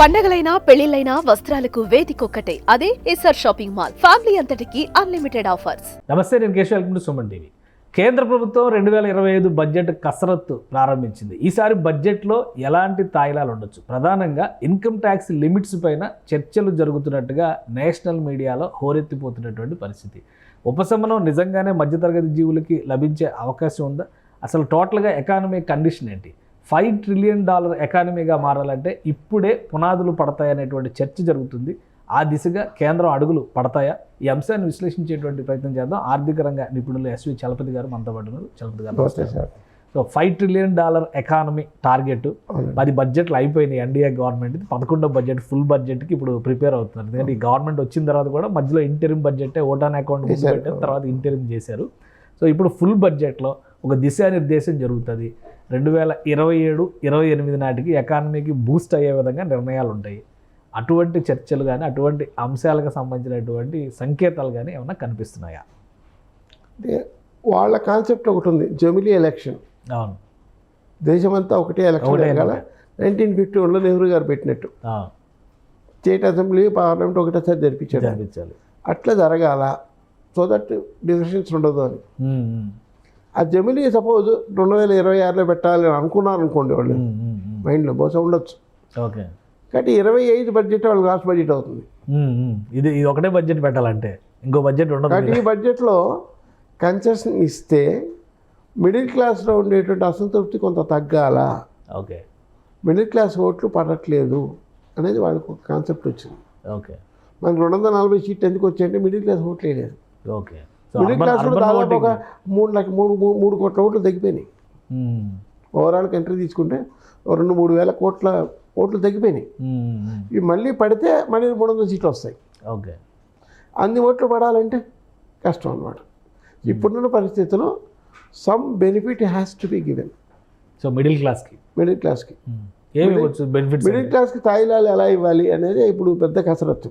పండగలైనా పెళ్ళిళ్ళైనా వస్త్రాలకు వేదికొక్కటే. అదే ఎస్ఆర్ షాపింగ్ మాల్. ఫ్యామిలీ అంతటికి అన్లిమిటెడ్ ఆఫర్స్. నమస్తే నేను Keshav welcome to Suman TV. కేంద్ర ప్రభుత్వం రెండు వేల ఇరవై ఐదు బడ్జెట్ కసరత్తు ప్రారంభించింది. ఈసారి బడ్జెట్లో ఎలాంటి తాయిలాలు ఉండొచ్చు? ప్రధానంగా ఇన్కమ్ ట్యాక్స్ లిమిట్స్ పైన చర్చలు జరుగుతున్నట్టుగా నేషనల్ మీడియాలో హోరెత్తిపోతున్నటువంటి పరిస్థితి. ఉపశమనం నిజంగానే మధ్యతరగతి జీవులకి లభించే అవకాశం ఉందా? అసలు టోటల్గా ఎకానమీ కండిషన్ ఏంటి? ఫైవ్ ట్రిలియన్ డాలర్ ఎకానమీగా మారాలంటే ఇప్పుడే పునాదులు పడతాయనేటువంటి చర్చ జరుగుతుంది. ఆ దిశగా కేంద్రం అడుగులు పడతాయా? ఈ అంశాన్ని విశ్లేషించేటువంటి ప్రయత్నం చేద్దాం. ఆర్థిక రంగ నిపుణులు ఎస్వి చలపతి గారు మనతో పాటు చలపతి గారు so five trillion dollar economy target. పది బడ్జెట్లు అయిపోయినాయి ఎన్డీఏ గవర్నమెంట్ పదకొండో బడ్జెట్ ఫుల్ బడ్జెట్కి ఇప్పుడు ప్రిపేర్ అవుతున్నారు. ఎందుకంటే ఈ గవర్నమెంట్ వచ్చిన తర్వాత కూడా మధ్యలో ఇంటరిమ్ బడ్జెట్ ఓటాన్ అకౌంట్ ముందు. పెట్టారు తర్వాత ఇంటరిమ్ చేశారు. సో ఇప్పుడు ఫుల్ బడ్జెట్లో ఒక దిశానిర్దేశం జరుగుతుంది. రెండు వేల ఇరవై ఏడు ఇరవై ఎనిమిది నాటికి ఎకానమీకి బూస్ట్ అయ్యే విధంగా నిర్ణయాలు ఉంటాయి అటువంటి చర్చలు కానీ అటువంటి అంశాలకు సంబంధించినటువంటి సంకేతాలు కానీ ఏమైనా కనిపిస్తున్నాయా? అంటే వాళ్ళ కాన్సెప్ట్ ఒకటి ఉంది జమిలీ ఎలక్షన్ అవును. దేశమంతా ఒకటే ఎలక్షన్ జరగాల నైన్టీన్ ఫిఫ్టీ వన్లో నెహ్రూ గారు పెట్టినట్టు. స్టేట్ అసెంబ్లీ పార్లమెంట్ ఒకటేసారి జరిపించాడు. జరిపించాలి. అట్లా జరగాల సో దట్ డిసిషన్స్ ఉండదు అని. ఆ జమిలీ సపోజ్ రెండు వేల ఇరవై ఆరులో పెట్టాలి అని అనుకున్నారు అనుకోండి వాళ్ళు. మైండ్లో బహుశా ఉండొచ్చు. ఓకే. కాబట్టి ఇరవై ఐదు బడ్జెట్ వాళ్ళకి లాస్ట్ బడ్జెట్ అవుతుంది. ఇది ఇది ఒకటే బడ్జెట్ పెట్టాలంటే. ఇంకో బడ్జెట్ ఉండదు కాబట్టి ఈ బడ్జెట్లో కన్సెషన్ ఇస్తే మిడిల్ క్లాస్లో ఉండేటువంటి అసంతృప్తి కొంత తగ్గాల? ఓకే. మిడిల్ క్లాస్ ఓట్లు పడట్లేదు అనేది వాళ్ళకు ఒక కాన్సెప్ట్ వచ్చింది. ఓకే. మనకు రెండు వందల నలభై సీట్లు ఎందుకు వచ్చాయంటే మిడిల్ క్లాస్ ఓట్లు వేయలేదు ఓకే. మిడిల్ క్లాస్లో దాదాపు ఒక మూడు లక్ష మూడు మూడు- కోట్ల ఓట్లు తగ్గిపోయినాయి. ఓవరాల్ కంట్రీ తీసుకుంటే రెండు మూడు వేల కోట్ల ఓట్లు తగ్గిపోయినాయి. ఇవి మళ్ళీ పడితే మళ్ళీ మూడు వందల సీట్లు వస్తాయి. ఓకే. అన్ని ఓట్లు పడాలంటే కష్టం అన్నమాట. ఇప్పుడున్న పరిస్థితిలో some benefit has to be given so middle క్లాస్కి. మిడిల్ క్లాస్కి. ఏమి మిడిల్ క్లాస్కి తాయిలాలు ఎలా ఇవ్వాలి అనేది ఇప్పుడు పెద్ద కసరత్తు.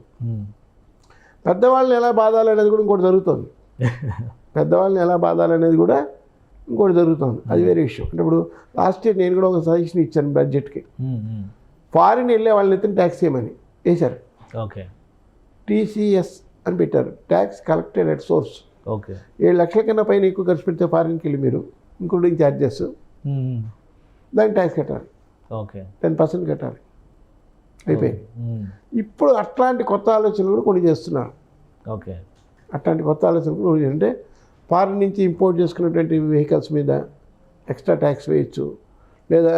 పెద్దవాళ్ళని ఎలా బాధాలి అనేది కూడా ఇంకోటి జరుగుతుంది. పెద్దవాళ్ళని ఎలా బాధాలి అనేది కూడా ఇంకోటి జరుగుతుంది. అది వేరే విషయం. అంటే ఇప్పుడు లాస్ట్ ఇయర్ నేను కూడా ఒక సజెషన్ ఇచ్చాను బడ్జెట్కి ఫారిన్ వెళ్ళే వాళ్ళని ఎత్తున ట్యాక్స్ చేయమని వేశారు. ఓకే. టీసీఎస్ అని పెట్టారు. Tax collected at source okay. ఏడు లక్షల కన్నా పైన ఎక్కువ ఖర్చు పెడితే ఫారిన్కి వెళ్ళి మీరు ఇంక్లూడింగ్ ఛార్జెస్ దానికి ట్యాక్స్ కట్టాలి. ఓకే. టెన్ పర్సెంట్ కట్టాలి. అయిపోయింది. ఇప్పుడు అట్లాంటి కొత్త ఆలోచనలు కూడా కొన్ని చేస్తున్నారు. ఓకే. అట్లాంటి కొత్త ఆలోచనలు అంటే ఫారిన్ నుంచి ఇంపోర్ట్ చేసుకున్నటువంటి వెహికల్స్ మీద ఎక్స్ట్రా ట్యాక్స్ వేయచ్చు. లేదా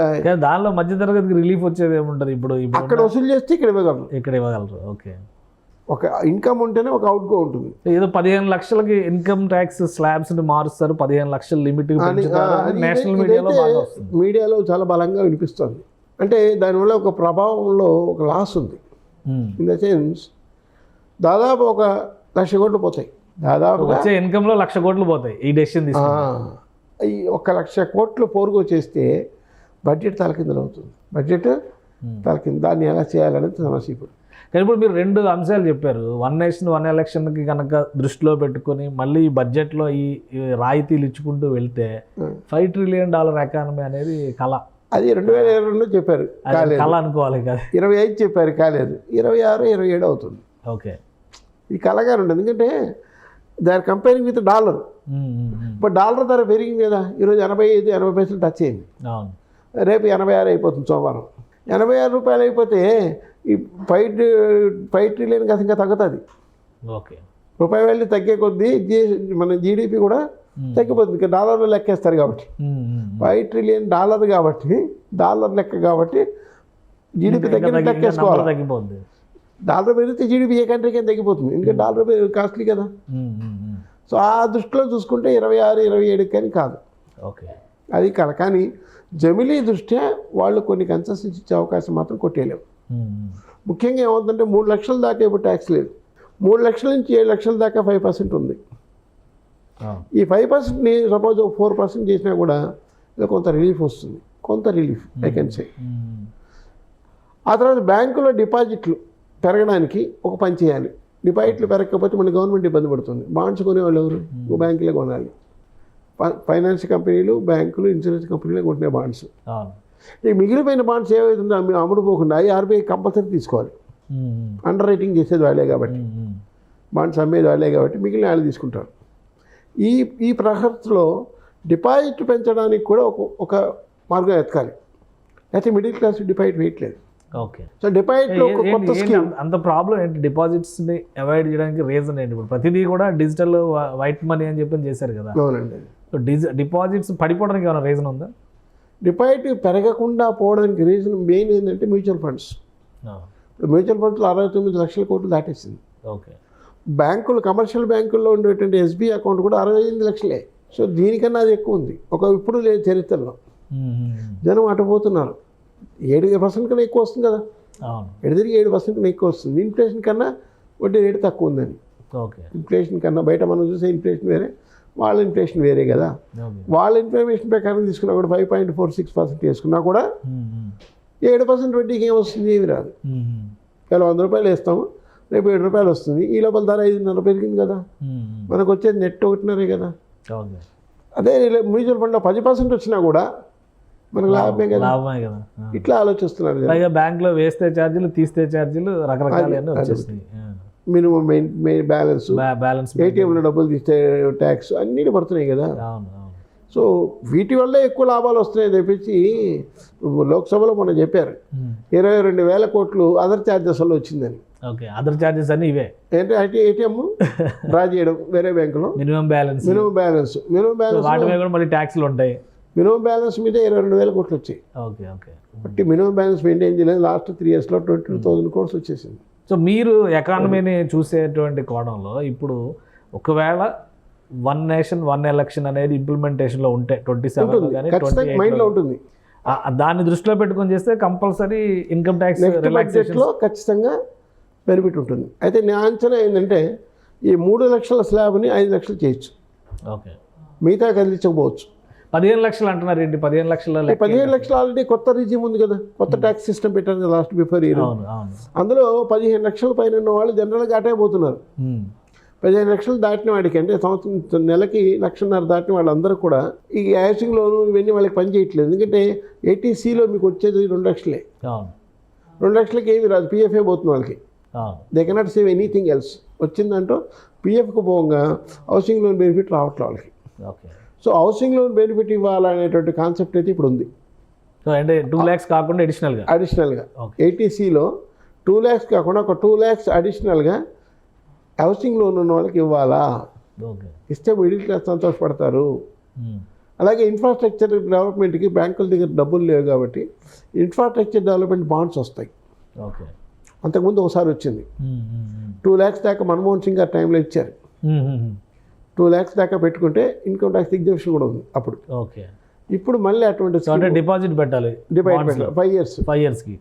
దానిలో మధ్యతరగతికి రిలీఫ్ వచ్చేది ఏముంటుంది? ఇప్పుడు అక్కడ వసూలు చేస్తే ఇక్కడ ఇవ్వగలరు. ఇక్కడ ఇవ్వగలరు ఓకే. ఒక ఇన్కమ్ ఉంటేనే ఒక అవుట్గో ఉంటుంది. ఏదో పదిహేను లక్షలకి ఇన్కమ్ ట్యాక్స్ స్లాబ్స్ మారుస్తారు పదిహేను లక్షల లిమిట్ నేషనల్ మీడియాలో మీడియాలో చాలా బలంగా వినిపిస్తుంది. అంటే దానివల్ల ఒక ప్రభావంలో ఒక లాస్ ఉంది. ఇన్ ద సెన్స్ దాదాపు ఒక లక్ష కోట్లు పోతాయి. దాదాపుగా వచ్చే ఇన్కమ్లో లక్ష కోట్లు పోతాయి ఈ డెసిషన్ ఒక లక్ష కోట్లు పోరుగో చేస్తే బడ్జెట్ తలకిందులు అవుతుంది. Budget Hmm. తలకింద దాన్ని ఎలా చేయాలనేది సమస్య ఇప్పుడు కానీ ఇప్పుడు మీరు రెండు అంశాలు చెప్పారు. వన్ నేషన్ వన్ ఎలక్షన్కి కనుక దృష్టిలో పెట్టుకొని మళ్ళీ ఈ బడ్జెట్లో ఈ రాయితీలు ఇచ్చుకుంటూ వెళ్తే. ఫైవ్ ట్రిలియన్ డాలర్ ఎకానమీ అనేది కళ. అది రెండు వేల ఇరవై రెండులో చెప్పారు. కళ అనుకోవాలి కదా. ఇరవై ఐదు చెప్పారు. కాలేదు. ఇరవై ఆరు ఇరవై ఏడు అవుతుంది. ఓకే ఇది కలగానే ఉంటుంది ఎందుకంటే they are comparing with dollar. ఇప్పుడు డాలర్ ధర పెరిగింది కదా. ఈరోజు ఎనభై ఐదు ఎనభై పైసలు టచ్ అయింది. రేపు ఎనభై ఆరు అయిపోతుంది సోమవారం. ఎనభై ఆరు రూపాయలు అయిపోతే ఈ ఫైవ్ ఫైవ్ ట్రిలియన్ కాస్త ఇంకా తగ్గుతుంది. ఓకే. రూపాయి వెళ్ళి తగ్గే కొద్దీ జీ మన జీడిపి కూడా. తగ్గిపోతుంది. ఇంకా డాలర్లో లెక్కేస్తారు కాబట్టి. ఫైవ్ ట్రిలియన్ డాలర్ కాబట్టి డాలర్ లెక్క కాబట్టి జీడిపి తగ్గిన లెక్కేసుకోవాలి. తగ్గిపోద్ది. డాలర్ పెరిగితే జీడిపి ఏ కంట్రీకి ఏం తగ్గిపోతుంది. ఇంకా డాలర్ కాస్ట్లీ కదా. ఉమ్, ఉమ్. సో ఆ దృష్టిలో చూసుకుంటే ఇరవై ఆరు ఇరవై ఏడు కానీ కాదు. ఓకే అది కల కానీ జమిలీ దృష్ట్యా వాళ్ళు కొన్ని కన్సెషన్స్ ఇచ్చే అవకాశం మాత్రం కొట్టేయలేవు. ముఖ్యంగా ఏమవుతుందంటే మూడు లక్షల దాకా ఇప్పుడు ట్యాక్స్ లేదు. మూడు లక్షల నుంచి ఏడు లక్షల దాకా ఫైవ్ పర్సెంట్ ఉంది. ఈ ఫైవ్ పర్సెంట్ని సపోజ్ ఫోర్ పర్సెంట్ చేసినా కూడా ఇది కొంత రిలీఫ్ వస్తుంది. కొంత రిలీఫ్ ఐ కెన్ సే ఆ తర్వాత బ్యాంకులో డిపాజిట్లు పెరగడానికి ఒక పని చేయాలి. డిపాజిట్లు పెరగకపోతే మన గవర్నమెంట్ ఇబ్బంది పడుతుంది. బాండ్స్ కొనేవాళ్ళు ఎవరు? బ్యాంకులే కొనాలి. ఫైనాన్స్ కంపెనీలు బ్యాంకులు ఇన్సూరెన్స్ కంపెనీలే కొంటున్నాయి బాండ్స్. ఈ మిగిలిపోయిన బాండ్స్ ఏవైతుందో అమ్మి అమ్ముడుపోకుండా అవి ఆర్బీఐ కంపల్సరీ తీసుకోవాలి. అండర్ రైటింగ్ చేసేది వాళ్ళే కాబట్టి. బాండ్స్ అమ్మేది వాళ్ళే కాబట్టి మిగిలిన వాళ్ళు తీసుకుంటారు. ఈ ఈ ప్రహర్లో డిపాజిట్ పెంచడానికి కూడా ఒక ఒక మార్గం ఎతకాలి అయితే మిడిల్ క్లాస్ డిపాజిట్ వేయట్లేదు. ఓకే. సో డిపాజిట్లో ఒక కొత్త స్కీమ్ అంత ప్రాబ్లం ఏంటి? డిపాజిట్స్ని అవాయిడ్ చేయడానికి రీజన్ ఏంటి? ఇప్పుడు ప్రతిదీ కూడా డిజిటల్ వైట్ మనీ అని చెప్పి చేశారు కదా. అవునండి. సో డిజి డిపాజిట్స్ పడిపోవడానికి ఏమైనా రీజన్ ఉందా? డిపాజిట్ పెరగకుండా పోవడానికి రీజన్ మెయిన్ ఏంటంటే మ్యూచువల్ ఫండ్స్ ఇప్పుడు మ్యూచువల్ ఫండ్స్లో అరవై తొమ్మిది లక్షల కోట్లు దాటేసింది. ఓకే. బ్యాంకులు కమర్షియల్ బ్యాంకుల్లో ఉండేటువంటి ఎస్బీ అకౌంట్ కూడా అరవై ఎనిమిది లక్షలే. సో దీనికన్నా అది ఎక్కువ ఉంది. ఒక ఇప్పుడు లేదు చరిత్రలో. జనం అటు పోతున్నారు. ఏడు పర్సెంట్ కన్నా ఎక్కువ వస్తుంది కదా. ఎడు తిరిగి ఏడు పర్సెంట్ కన్నా ఎక్కువ వస్తుంది. ఇన్ఫ్లేషన్ కన్నా వడ్డీ రేటు తక్కువ ఉందని. ఓకే. ఇన్ఫ్లేషన్ కన్నా బయట మనం చూసే ఇన్ఫ్లేషన్ వేరే వాళ్ళ ఇన్ఫ్లేషన్ వేరే కదా. వాళ్ళ ఇన్ఫర్మేషన్ ప్రకారం తీసుకున్నా కూడా five point four six percent వేసుకున్నా కూడా ఏడు పర్సెంట్ వడ్డీకి ఏం వస్తుంది? ఏమి రాదు. ఇలా వంద రూపాయలు వేస్తాము రేపు ఏడు రూపాయలు వస్తుంది. ఈ లోపల ధర ఐదున్నర పెరిగింది కదా. మనకు వచ్చేది నెట్ ఒకటిన్నరే కదా. అదే మ్యూచువల్ ఫండ్లో పది పర్సెంట్ వచ్చినా కూడా మనకు లాభమే కదా. లాభమే కదా. ఇట్లా ఆలోచిస్తున్నారు. పైగా బ్యాంక్లో వేస్తే ఛార్జీలు తీస్తే ఛార్జీలు రకరకాలు అన్నీ వచ్చేసినాయి. Minimum main main balance. Balance ఏటీఎంలో డబ్బులు తీస్తే ట్యాక్స్ అన్నీ పడుతున్నాయి కదా. సో వీటి వల్లే ఎక్కువ లాభాలు వస్తున్నాయి తప్పించి లోక్సభలో మొన్న చెప్పారు. ఇరవై రెండు వేల కోట్లు అదర్ ఛార్జెస్ వల్ల వచ్చిందని. ఓకే అదర్ ఛార్జెస్ అన్ని ఇవే. ఏంటి ఐటీ ఏటీఎం డ్రా చేయడం వేరే బ్యాంకులో. Minimum balance. Minimum balance. Minimum balance వాటి మీద కూడా మళ్ళీ ట్యాక్స్లు ఉంటాయి. మినిమం బ్యాలెన్స్ మీద ఇరవై రెండు వేల కోట్లు వచ్చాయి. Okay okay. బట్టి మినిమం బ్యాలెన్స్ మెయింటైన్ చేయలేదు. లాస్ట్ త్రీ ఇయర్స్లో ట్వంటీ టూ థౌసండ్ కోర్స్ వచ్చేసింది. సో మీరు ఎకానమీని చూసేటువంటి కోణంలో ఇప్పుడు ఒకవేళ వన్ నేషన్ వన్ ఎలక్షన్ అనేది ఇంప్లిమెంటేషన్లో ఉంటే ట్వంటీ సెవెన్ కానీ ఖచ్చితంగా మైండ్లో ఉంటుంది. దాన్ని దృష్టిలో పెట్టుకొని చేస్తే compulsory income tax next relaxation బడ్జెట్లో ఖచ్చితంగా బెనిఫిట్ ఉంటుంది. అయితే నా అంచనా ఏంటంటే ఈ మూడు లక్షల స్లాబ్ని ఐదు లక్షలు చేయొచ్చు. ఓకే. మిగతా కదిలించకపోవచ్చు పదిహేను లక్షలు అంటున్నారు ఏంటి? పదిహేను లక్షల పదిహేను లక్షలు ఆల్రెడీ కొత్త రిజిమ్ ఉంది కదా. కొత్త ట్యాక్స్ సిస్టమ్ పెట్టారు కదా లాస్ట్ బిఫోర్ ఇయర్. అందులో పదిహేను లక్షల పైన ఉన్న వాళ్ళు జనరల్గా అటే పోతున్నారు. ఉమ్. పదిహేను లక్షలు దాటిన వాడికి అంటే సంవత్సరం నెలకి లక్షన్నర దాటిన వాళ్ళందరూ కూడా ఈ హౌసింగ్ లోను ఇవన్నీ వాళ్ళకి పని చేయట్లేదు. ఎందుకంటే ఏటీసీలో మీకు వచ్చేది రెండు లక్షలే. రెండు లక్షలకి ఏమి రాదు. పిఎఫ్ఏ పోతుంది వాళ్ళకి. They cannot save anything else వచ్చిందంటూ పిఎఫ్కి పోగా హౌసింగ్ లోన్ బెనిఫిట్ రావట్లేదు వాళ్ళకి. Okay. So housing loan benefit ఇవ్వాలనేటువంటి concept అయితే ఇప్పుడు ఉంది సో అంటే టూ ల్యాక్స్ కాకుండా అడిషనల్గా? అడిషనల్గా. ఏటీసీలో టూ ల్యాక్స్ కాకుండా ఒక టూ ల్యాక్స్ అడిషనల్గా హౌసింగ్ లోన్ ఉన్న వాళ్ళకి ఇవ్వాలా? ఓకే. ఇస్తే మిడిల్ క్లాస్ సంతోషపడతారు. అలాగే ఇన్ఫ్రాస్ట్రక్చర్ డెవలప్మెంట్కి బ్యాంకుల దగ్గర డబ్బులు లేవు కాబట్టి ఇన్ఫ్రాస్ట్రక్చర్ డెవలప్మెంట్ బాండ్స్ వస్తాయి. ఓకే. అంతకుముందు ఒకసారి వచ్చింది. టూ ల్యాక్స్ దాకా మన్మోహన్ సింగ్ గారు టైంలో ఇచ్చారు. టూ ల్యాక్స్ దాకా పెట్టుకుంటే ఇన్కమ్ ట్యాక్స్ ఎగ్జామ్షన్ కూడా ఉంది అప్పుడు. ఓకే. ఇప్పుడు మళ్ళీ అటువంటి అంటే డిపాజిట్ పెట్టాలి డిపాజిట్ పెట్టాలి. ఫైవ్ ఇయర్స్ ఫైవ్ ఇయర్స్కి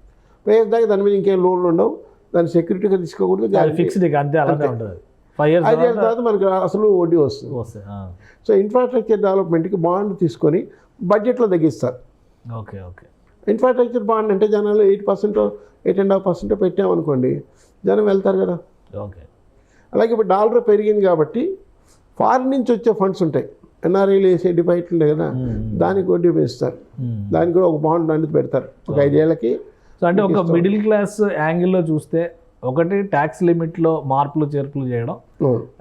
ఫైవ్ ఇయర్స్ దాకా దాని మీద ఇంకేం లోన్లు ఉండవు. దాన్ని సెక్యూరిటీగా తీసుకోకూడదు. ఫిక్స్డ్ అంతే అలానే ఉంటుంది. ఫైవ్ ఇయర్స్ ఐదేళ్ళ తర్వాత మనకి అసలు వడ్డీ వస్తుంది. వస్తాయి ఆ. సో ఇన్ఫ్రాస్ట్రక్చర్ డెవలప్మెంట్కి బాండ్ తీసుకొని బడ్జెట్లో తగ్గిస్తారు. Okay okay. ఇన్ఫ్రాస్ట్రక్చర్ బాండ్ అంటే జనాలు eight percent eight and half percent పెట్టామనుకోండి జనం వెళ్తారు కదా. ఓకే. అలాగే ఇప్పుడు డాలర్ పెరిగింది కాబట్టి ఫారిన్ నుంచి వచ్చే ఫండ్స్ ఉంటాయి. ఎన్ఆర్ఐలు వేసే డిపాజిట్లు ఉంటాయి కదా దానికి వడ్డీ పెంచుతారు. దానికి కూడా ఒక బాండ్ అనేది పెడతారు. ఒక ఐదేళ్ళకి సో అంటే ఒక మిడిల్ క్లాస్ యాంగిల్లో చూస్తే ఒకటి ట్యాక్స్ లిమిట్లో మార్పులు చేర్పులు చేయడం.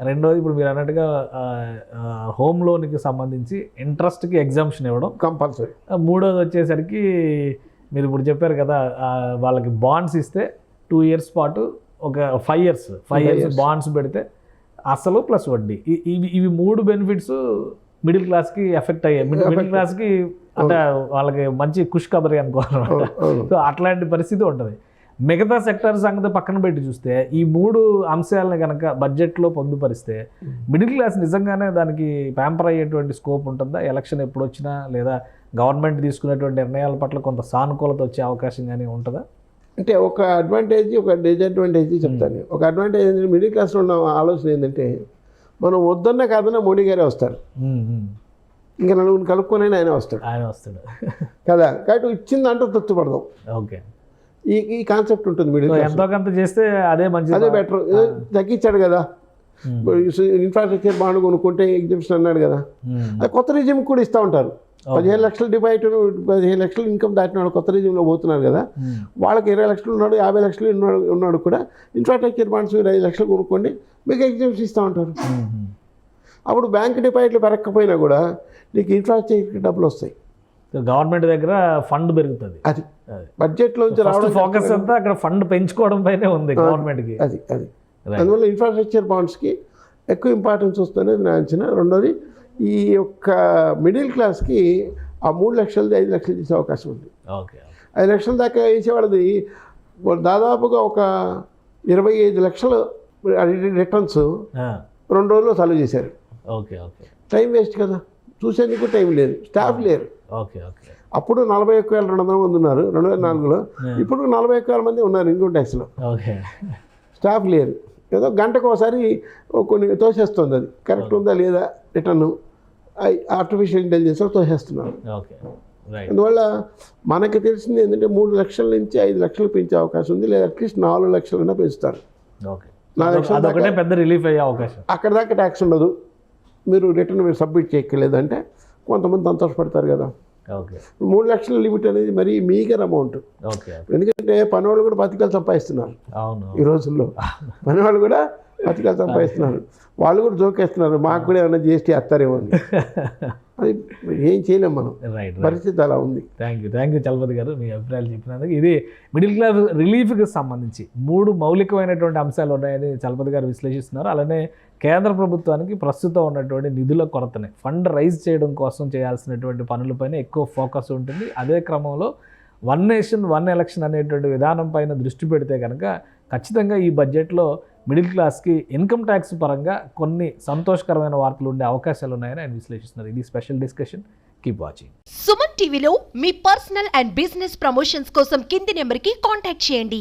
రెండోది ఇప్పుడు మీరు అన్నట్టుగా హోమ్ లోన్కి సంబంధించి ఇంట్రెస్ట్కి ఎగ్జామ్షన్ ఇవ్వడం. కంపల్సరీ. మూడోది వచ్చేసరికి మీరు ఇప్పుడు చెప్పారు కదా వాళ్ళకి బాండ్స్ ఇస్తే టూ ఇయర్స్ పాటు ఒక five years five years bonds పెడితే అసలు ప్లస్ వడ్డీ. ఇవి ఇవి మూడు బెనిఫిట్స్ మిడిల్ క్లాస్కి ఎఫెక్ట్ అయ్యాయి. మిడిల్ క్లాస్కి అంటే వాళ్ళకి మంచి ఖుష్ కబరి అనుకోవాలన్నమాట సో అట్లాంటి పరిస్థితి ఉంటుంది. మిగతా సెక్టర్ సంగతి పక్కన పెట్టి చూస్తే ఈ మూడు అంశాలను కనుక బడ్జెట్లో పొందుపరిస్తే మిడిల్ క్లాస్ నిజంగానే దానికి ప్యాంపర్ అయ్యేటువంటి స్కోప్ ఉంటుందా? ఎలక్షన్ ఎప్పుడు వచ్చినా లేదా గవర్నమెంట్ తీసుకునేటువంటి నిర్ణయాల పట్ల కొంత సానుకూలత వచ్చే అవకాశం కానీ ఉంటుందా? అంటే ఒక అడ్వాంటేజ్ ఒక డిసడ్వాంటేజ్ చెప్తాను. నేను. ఒక అడ్వాంటేజ్ ఏంటంటే మిడిల్ క్లాస్లో ఉన్న ఆలోచన ఏంటంటే మనం వద్దన్న కాదన్నా మోడీ గారే వస్తారు. ఉమ్, ఉమ్. ఇంకా నలుగురిని కలుపుకొని ఆయన వస్తాడు. ఆయన వస్తాడు. కదా? కాబట్టి ఇచ్చిందంటూ తృప్తిపడదాం ఓకే. ఈ ఈ కాన్సెప్ట్ ఉంటుంది మిడిల్ ఎంతో కొంత చేస్తే అదే మంచిది అదే బెటర్ తగ్గించాడు కదా. ఇన్ఫ్రాస్ట్రక్చర్ బాండ్ కొనుక్కుంటే ఎగ్జిబిషన్ అన్నాడు కదా. అది కొత్త రిజిమ్ కూడా ఇస్తూ ఉంటారు. పదిహేను లక్షల డిపాజిట్ పదిహేను లక్షలు ఇన్కమ్ దాటిన వాడు కొత్త రీజియంలో పోతున్నారు కదా. వాళ్ళకి ఇరవై లక్షలు ఉన్నాడు యాభై లక్షలు ఉన్నాడు ఉన్నాడు కూడా. ఇన్ఫ్రాస్ట్రక్చర్ బాండ్స్ మీరు ఐదు లక్షలు కొనుక్కోండి మీకు ఎగ్జామ్స్ ఇస్తూ ఉంటారు. అప్పుడు బ్యాంక్ డిపాజిట్లు పెరగకపోయినా కూడా నీకు ఇన్ఫ్రాస్ట్రక్చర్ డబ్బులు వస్తాయి. గవర్నమెంట్ దగ్గర ఫండ్ పెరుగుతుంది. అది. బడ్జెట్లోంచి రావడం ఫోకస్ అంతా అక్కడ ఫండ్ పెంచుకోవడం పైనే ఉంది గవర్నమెంట్కి అది అది. అందువల్ల ఇన్ఫ్రాస్ట్రక్చర్ బాండ్స్కి ఎక్కువ ఇంపార్టెన్స్ వస్తుంది నా అంచనా. రెండోది ఈ యొక్క మిడిల్ క్లాస్కి ఆ మూడు లక్షలది ఐదు లక్షలు చేసే అవకాశం ఉంది. ఓకే ఐదు లక్షల దాకా వేసేవాళ్ళది వాళ్ళు దాదాపుగా ఒక ఇరవై ఐదు లక్షలు రిటర్న్స్ రెండు రోజుల్లో చాలు చేశారు. Okay okay. టైం వేస్ట్ కదా. చూసేందుకు టైం లేదు. స్టాఫ్ లేరు. Okay okay. అప్పుడు నలభై ఒక్క వేల రెండు వందల మంది ఉన్నారు. రెండు వేల నాలుగులో. ఇప్పుడు నలభై ఒక్క వేల మంది ఉన్నారు ఇన్కమ్ ట్యాక్స్లో. ఓకే. స్టాఫ్ లేరు. ఏదో గంటకు ఒకసారి కొన్ని తోసేస్తుంది అది. కరెక్ట్ ఉందా లేదా రిటర్న్? ఆర్టిఫిషియల్ ఇంటెలిజెన్స్లో తోసేస్తున్నారు. అందువల్ల మనకి తెలిసింది ఏంటంటే మూడు లక్షల నుంచి ఐదు లక్షలు పెంచే అవకాశం ఉంది. లేదా అట్లీస్ట్ నాలుగు లక్షలైనా పెంచుతారు. పెద్ద రిలీఫ్ అయ్యే అవకాశం. అక్కడ దాకా ట్యాక్స్ ఉండదు. మీరు రిటర్న్ మీరు సబ్మిట్ చేయక్కర్లేదంటే కొంతమంది సంతోషపడతారు కదా. మూడు లక్షల లిమిట్ అనేది మరీ మీగర్ అమౌంట్. ఎందుకంటే పనివాళ్ళు కూడా బతికాలు సంపాదిస్తున్నారు. ఈ రోజుల్లో పనివాళ్ళు కూడా బతికాలు సంపాదిస్తున్నారు. వాళ్ళు కూడా జోకేస్తున్నారు. మాకు కూడా ఏమైనా జిఎస్టీ వేస్తారేమో అని. అది ఏం చేయలేం మనం. రైట్ పరిస్థితి అలా ఉంది. Thank you thank you Chalapathi గారు మీ అభిప్రాయాలు చెప్పినందుకు. ఇది మిడిల్ క్లాస్ రిలీఫ్కి సంబంధించి మూడు మౌలికమైనటువంటి అంశాలు ఉన్నాయని చలపతి గారు విశ్లేషిస్తున్నారు. అలానే కేంద్ర ప్రభుత్వానికి ప్రస్తుతం ఉన్నటువంటి నిధుల కొరతని ఫండ్ రైజ్ చేయడం కోసం చేయాల్సినటువంటి పనులపైన ఎక్కువ ఫోకస్ ఉంటుంది. అదే క్రమంలో వన్ నేషన్ వన్ ఎలక్షన్ అనేటువంటి విధానం పైన దృష్టి పెడితే కనుక ఖచ్చితంగా ఈ బడ్జెట్లో మిడిల్ క్లాస్కి ఇన్కమ్ ట్యాక్స్ పరంగా కొన్ని సంతోషకరమైన వార్తలు ఉండే అవకాశాలు ఉన్నాయని ఆయన విశ్లేషిస్తున్నారు. ఇది special discussion. Keep watching Suman టీవీలో మీ పర్సనల్ అండ్ బిజినెస్ ప్రమోషన్స్ కోసం కింది నెంబర్కి కాంటాక్ట్ చేయండి.